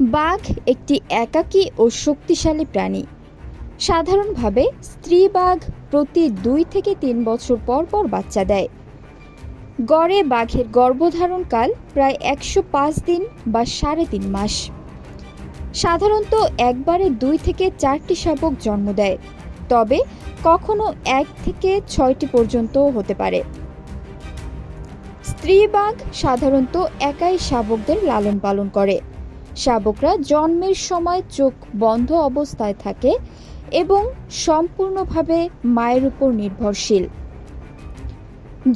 বাঘ একটি একাকী ও শক্তিশালী প্রাণী। সাধারণভাবে স্ত্রী বাঘ প্রতি দুই থেকে তিন বছর পর পর বাচ্চা দেয়। গড়ে বাঘের গর্ভধারণকাল প্রায় একশো পাঁচ দিন বা সাড়ে তিন মাস। সাধারণত একবারে দুই থেকে চারটি শাবক জন্ম দেয়, তবে কখনো এক থেকে ছয়টি পর্যন্তও হতে পারে। স্ত্রী বাঘ সাধারণত একাই শাবকদের লালন পালন করে। শাবকরা জন্মের সময় চোখ বন্ধ অবস্থায় থাকে এবং সম্পূর্ণভাবে মায়ের উপর নির্ভরশীল।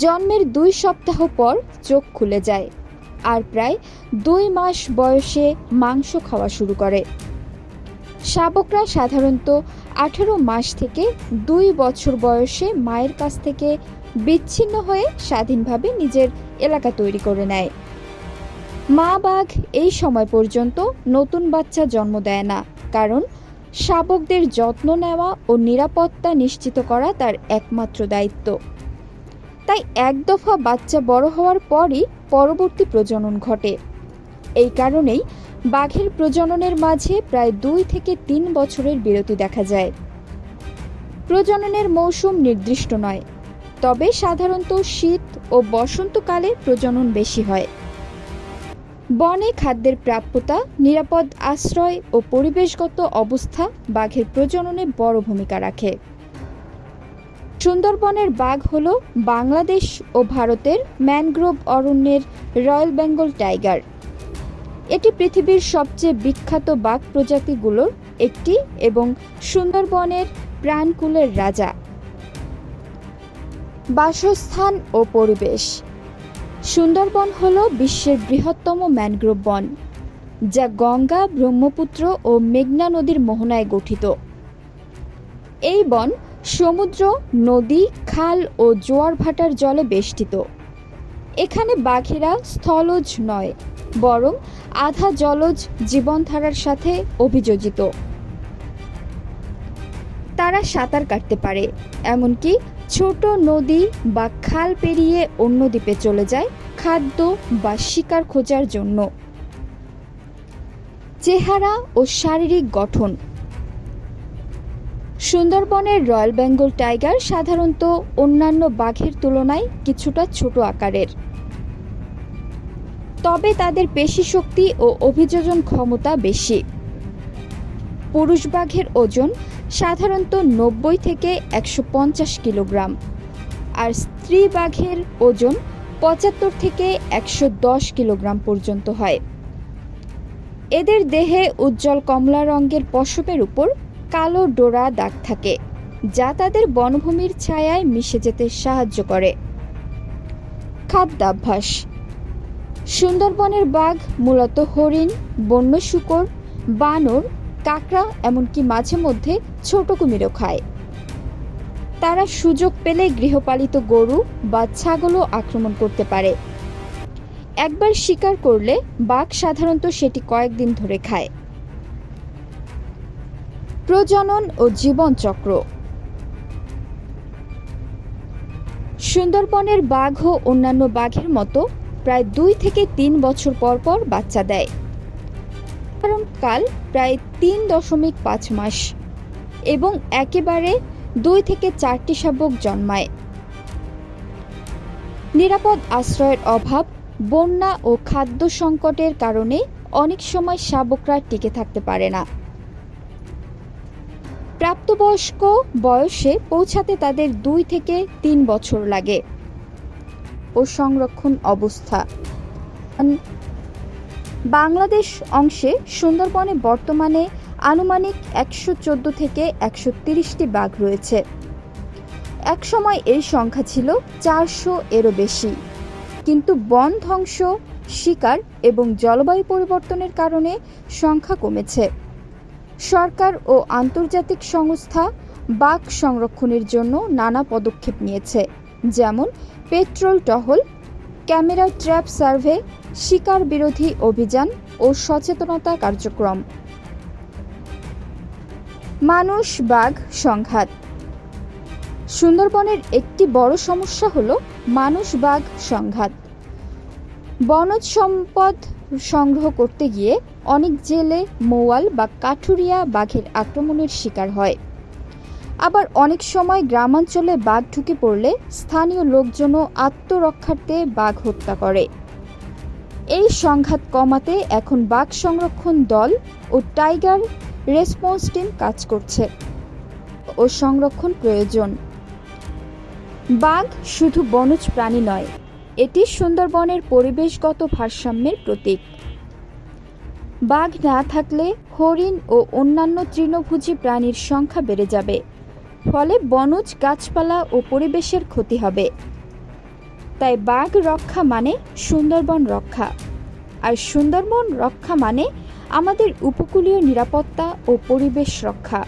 জন্মের দুই সপ্তাহ পর চোখ খুলে যায় আর প্রায় দুই মাস বয়সে মাংস খাওয়া শুরু করে। শাবকরা সাধারণত আঠেরো মাস থেকে দুই বছর বয়সে মায়ের কাছ থেকে বিচ্ছিন্ন হয়ে স্বাধীনভাবে নিজের এলাকা তৈরি করে নেয়। মা বাঘ এই সময় পর্যন্ত নতুন বাচ্চা জন্ম দেয় না, কারণ শাবকদের যত্ন নেওয়া ও নিরাপত্তা নিশ্চিত করা তার একমাত্র দায়িত্ব। তাই এক দফা বাচ্চা বড় হওয়ার পরই পরবর্তী প্রজনন ঘটে। এই কারণেই বাঘের প্রজননের মাঝে প্রায় দুই থেকে তিন বছরের বিরতি দেখা যায়। প্রজননের মৌসুম নির্দিষ্ট নয়, তবে সাধারণত শীত ও বসন্তকালে প্রজনন বেশি হয়। বনে খাদ্যের প্রাপ্যতা, নিরাপদ আশ্রয় ও পরিবেশগত অবস্থা বাঘের প্রজননে বড় ভূমিকা রাখে। সুন্দরবনের বাঘ হল বাংলাদেশ ও ভারতের ম্যানগ্রোভ অরণ্যের রয়্যাল বেঙ্গল টাইগার। এটি পৃথিবীর সবচেয়ে বিখ্যাত বাঘ প্রজাতিগুলোর একটি এবং সুন্দরবনের প্রাণকুলের রাজা। বাসস্থান ও পরিবেশ। সুন্দরবন হল বিশ্বের বৃহত্তম ম্যানগ্রোভ বন, যা গঙ্গা, ব্রহ্মপুত্র ও মেঘনা নদীর মোহনায় গঠিত। এই বন সমুদ্র, নদী, খাল ও জোয়ার ভাটার জলে বেষ্টিত। এখানে বাঘেরা স্থলজ নয়, বরং আধা জলজ জীবনধারার সাথে অভিযোজিত। তারা সাঁতার কাটতে পারে, এমনকি ছোট নদী বা খাল পেরিয়ে অন্য দ্বীপে চলে যায় খাদ্য বা শিকার খোঁজার জন্য। চেহারা ও শারীরিক গঠন। সুন্দরবনের রয়্যাল বেঙ্গল টাইগার সাধারণত অন্যান্য বাঘের তুলনায় কিছুটা ছোট আকারের। তবে তাদের পেশি শক্তি ও অভিযোজন ক্ষমতা বেশি। পুরুষ বাঘের ওজন সাধারণত নব্বই থেকে একশো পঞ্চাশ কিলোগ্রাম। আর স্ত্রী বাঘের ওজন পঁচাত্তর থেকে একশো দশ কিলোগ্রাম পর্যন্ত হয়। এদের দেহে উজ্জ্বল কমলা রঙের পশমের উপর কালো ডোরা দাগ থাকে, যা তাদের বনভূমির ছায়ায় মিশে যেতে সাহায্য করে। খাদ্যাভ্যাস। সুন্দরবনের বাঘ মূলত হরিণ, বন্য শুকর, বানর কাঁকড়া এমনকি মাঝে মধ্যে ছোট কুমিরও খায়। তারা সুযোগ পেলে গৃহপালিত গরু বা ছাগলও আক্রমণ করতে পারে। একবার শিকার করলে বাঘ সাধারণত সেটি কয়েকদিন ধরে খায়। প্রজনন ও জীবনচক্র। সুন্দরবনের বাঘ ও অন্যান্য বাঘের মতো প্রায় দুই থেকে তিন বছর পর পর বাচ্চা দেয়। কারণ কাল প্রায় তিন দশমিক পাঁচ মাস এবং একেবারে দুই থেকে চারটি শাবক জন্মায়। নিরাপদ আশ্রয়ের অভাব, বন্যা ও খাদ্য সংকটের কারণে অনেক সময় শাবকরা টিকে থাকতে পারে না। প্রাপ্তবয়স্ক বয়সে পৌঁছাতে তাদের দুই থেকে তিন বছর লাগে। ও সংরক্ষণ অবস্থা। বাংলাদেশ অংশে সুন্দরবনে বর্তমানে আনুমানিক একশো চোদ্দ থেকে একশো তিরিশটি বাঘ রয়েছে। একসময় এই সংখ্যা ছিল চারশো এরও বেশি। কিন্তু বন ধ্বংস, শিকার এবং জলবায়ু পরিবর্তনের কারণে সংখ্যা কমেছে। সরকার ও আন্তর্জাতিক সংস্থা বাঘ সংরক্ষণের জন্য নানা পদক্ষেপ নিয়েছে, যেমন পেট্রোল টহল ক্যামেরা ট্র্যাপ সার্ভে, শিকার বিরোধী অভিযান ও সচেতনতা কার্যক্রম। মানুষ বাঘ সংঘাত। সুন্দরবনের একটি বড় সমস্যা হলো মানুষ বাঘ সংঘাত। বনজ সম্পদ সংগ্রহ করতে গিয়ে অনেক জেলে, মৌয়াল বা কাঠুরিয়া বাঘের আক্রমণের শিকার হয়। আবার অনেক সময় গ্রামাঞ্চলে বাঘ ঢুকে পড়লে স্থানীয় লোকজনও আত্মরক্ষার্থে বাঘ হত্যা করে। এই সংঘাত কমাতে এখন বাঘ সংরক্ষণ দল ও টাইগার রেসপন্স টিম কাজ করছে ও সংরক্ষণ প্রয়োজন। বাঘ শুধু বনজ প্রাণী নয়, এটি সুন্দরবনের পরিবেশগত ভারসাম্যের প্রতীক। বাঘ না থাকলে হরিণ ও অন্যান্য তৃণভোজী প্রাণীর সংখ্যা বেড়ে যাবে। ফলে বনজ গাছপালা ও পরিবেশের ক্ষতি হবে। তাই বাঘ রক্ষা মানে সুন্দরবন রক্ষা। আর সুন্দরবন রক্ষা মানে আমাদের উপকূলীয় নিরাপত্তা ও পরিবেশ রক্ষা।